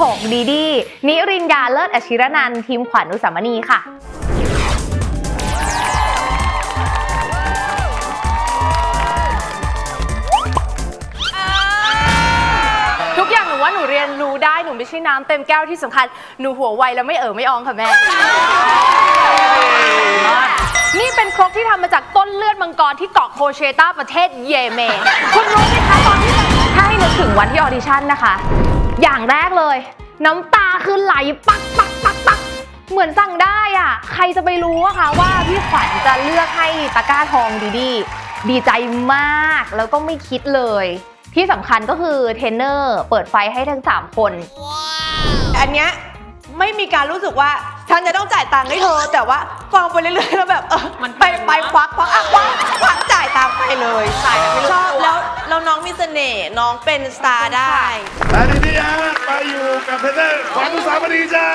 6 ดีดีนิรินยาเลิศอชิรนันทีมขวัญอุสามณีค่ะทุกอย่างหนูว่าหนูเรียนรู้ได้หนูไม่ใช่น้ำเต็มแก้วที่สำคัญ หนูหัวไวแล้วไม่เอ่อไม่อองค่ะแม่ นี่เป็นครกที่ทำมาจากต้นเลือดมังกรที่เกาะโคเชตาประเทศเยเมน คุณรู้ไหมคะตอนที่ถ้าให้นึกถึงวันที่ออดิชั่นนะคะ อย่างแรกเลย น้ำตาคือไหลปักปักปักปักเหมือนสั่งได้อะใครจะไปรู้อะคะว่าพี่ขวัญจะเลือกให้ตะกร้าทองดีดีดีใจมากแล้วก็ไม่คิดเลย ที่สำคัญก็คือเทรนเนอร์เปิดไฟให้ทั้ง 3 คน อันเนี้ยไม่มีการรู้สึกว่า ฉันจะต้องจ่ายตังค์ให้เธอ แต่ว่าฟังไปเรื่อยๆแล้วแบบเออไปไปควักควักอะควักควักจ่ายตามไปเลยชอบแล้วแล้วน้องมีเสน่ห์น้องเป็นสตาร์ได้ และทีนี้ฮะมาอยู่กับเทรนเนอร์ขวัญอุสามณีจ้า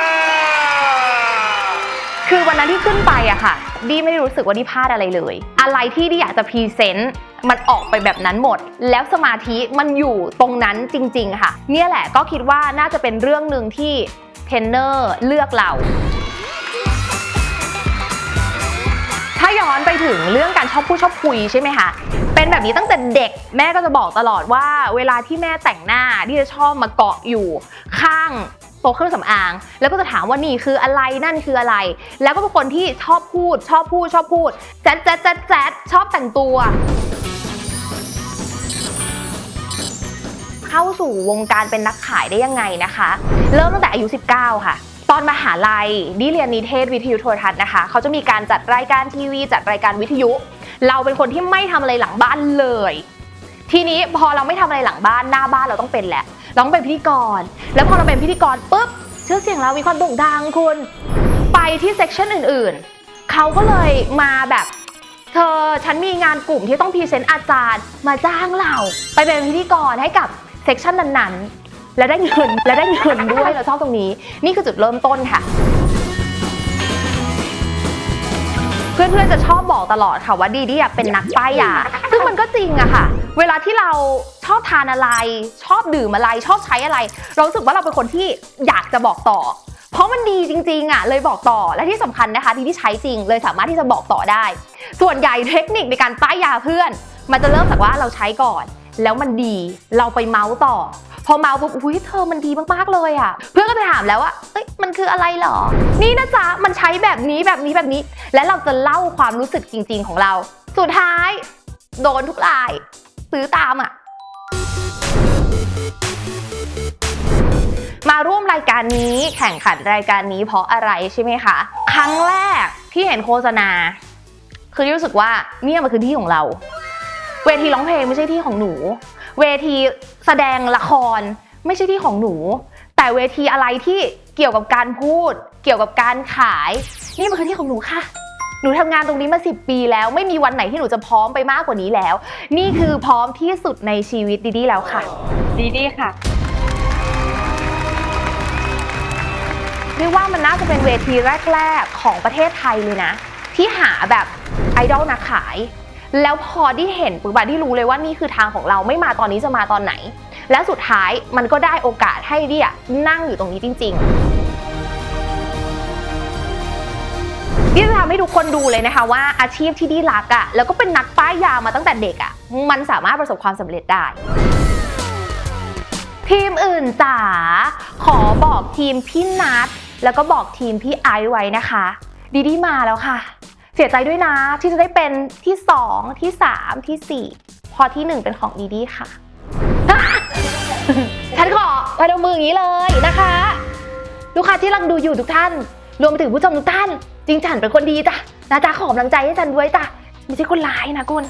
คือวันนั้นที่ขึ้นไปอะค่ะ ดีไม่ได้รู้สึกว่าดีพลาดอะไรเลย อะไรที่ดีอยากจะพรีเซนต์ มันออกไปแบบนั้นหมด แล้วสมาธิมันอยู่ตรงนั้นจริง ๆ ค่ะ เนี่ยแหละก็คิดว่าน่าจะเป็นเรื่องหนึ่งที่เทรนเนอร์เลือกเรา ถ้าย้อนไปถึงเรื่องการชอบพูดชอบคุยใช่ไหมคะ เป็นแบบนี้ตั้งแต่เด็กแม่ก็จะบอกตลอดว่า เวลาที่แม่แต่งหน้าที่จะชอบมาเกาะอยู่ข้างโต๊ะเครื่องสำอาง แล้วก็จะถามว่านี่คืออะไรนั่นคืออะไร แล้วก็เป็นคนที่ชอบพูด ชอบพูดชอบพูดแจ๊ดแจ๊ดแจ๊ดแจ๊ดชอบแต่งตัว เข้าสู่วงการเป็นนักขายได้ยังไงนะคะ เริ่มตั้งแต่อายุ 19 ค่ะ ตอนมหาลัยดิเรียนนิเทศวิทยุโทรทัศน์นะคะ เขาจะมีการจัดรายการทีวี จัดรายการวิทยุ เราเป็นคนที่ไม่ทำอะไรหลังบ้านเลย ทีนี้พอเราไม่ทำอะไรหลังบ้านหน้าบ้านเราต้องเป็นแหละเราต้องเป็นพิธีกร แล้วพอเราเป็นพิธีกรปุ๊บชื่อเสียงเรามีความโด่งดังคุณ ไปที่เซกชันอื่นๆ เขาก็เลยมาแบบเธอฉันมีงานกลุ่มที่ต้องพรีเซนต์อาจารย์ มาจ้างเรา ไปเป็นพิธีกรให้กับเซกชันนั้นๆ และได้เงินและได้เงินด้วยเราชอบตรงนี้ นี่คือจุดเริ่มต้นค่ะ เพื่อนๆจะชอบบอกตลอดค่ะว่าดีดีอะเป็นนักป้ายยาซึ่งมันก็จริงอะค่ะ เวลาที่เราชอบทานอะไร ชอบดื่มอะไร ชอบใช้อะไร เรารู้สึกว่าเราเป็นคนที่อยากจะบอกต่อเพราะมันดีจริงๆอะเลยบอกต่อและที่สำคัญนะคะดีที่ใช้จริงเลยสามารถที่จะบอกต่อได้ ส่วนใหญ่เทคนิคในการป้ายยาเพื่อน มันจะเริ่มจากว่าเราใช้ก่อน แล้วมันดีเราไปเมาส์ต่อ อเมาปุ๊บอุ้ยเธอมันดีมากๆเลยอะเพื่อนก็จะถามแล้วว่าเอ้ยมันคืออะไรเหรอ นี่นะจ๊ะมันใช้แบบนี้แบบนี้แบบนี้ และเราจะเล่าความรู้สึกจริง ๆ ของเรา สุดท้าย โดนทุกราย ซื้อตามอะมาร่วมรายการนี้แข่งขันรายการนี้เพราะอะไรใช่ไหมคะ ครั้งแรกที่เห็นโฆษณา คือรู้สึกว่าเนี่ยมันคือที่ของเรา วทีร้องเพลงไม่ใช่ที่ของหนู เวทีแสดงละครไม่ใช่ที่ของหนู แต่เวทีอะไรที่เกี่ยวกับการพูด เกี่ยวกับการขาย นี่มันคือที่ของหนูค่ะ หนูทำงานตรงนี้มา 10 ปีแล้ว ไม่มีวันไหนที่หนูจะพร้อมไปมากกว่านี้แล้ว นี่คือพร้อมที่สุดในชีวิตดีดีแล้วค่ะ ดีดีค่ะเรียกว่ามันน่าจะเป็นเวทีแรก ๆ ของประเทศไทยเลยนะ ที่หาแบบไอดอลนักขาย แล้วพอที่เห็นปุ๊บอะที่รู้เลยว่านี่คือทางของเราไม่มาตอนนี้จะมาตอนไหน และสุดท้ายมันก็ได้โอกาสให้เดียนั่งอยู่ตรงนี้จริง ๆดีจะทำให้ทุกคนดูเลยนะคะว่าอาชีพที่ดีรักอะแล้วก็เป็นนักป้ายยามาตั้งแต่เด็กอะมันสามารถประสบความสำเร็จได้ ทีมอื่นจ๋าขอบอกทีมพี่นัทแล้วก็บอกทีมพี่ไอซ์ไว้นะคะ ดีดีมาแล้วค่ะ สียใจด้วยนะที่จะได้เป็นที่ 2 ที่ 3 ที่ 4 พอที่ 1 เป็นของดีดีค่ะ ฉันขอพนมมืออย่างนี้เลยนะคะ ลูกค้าที่รังดูอยู่ทุกท่าน รวมไปถึงผู้ชมทุกท่าน จริงจันเป็นคนดีจ้ะนะจ๊ะขอกำลังใจให้ฉันด้วยจ้ะไม่ใช่คนร้ายนะคุณ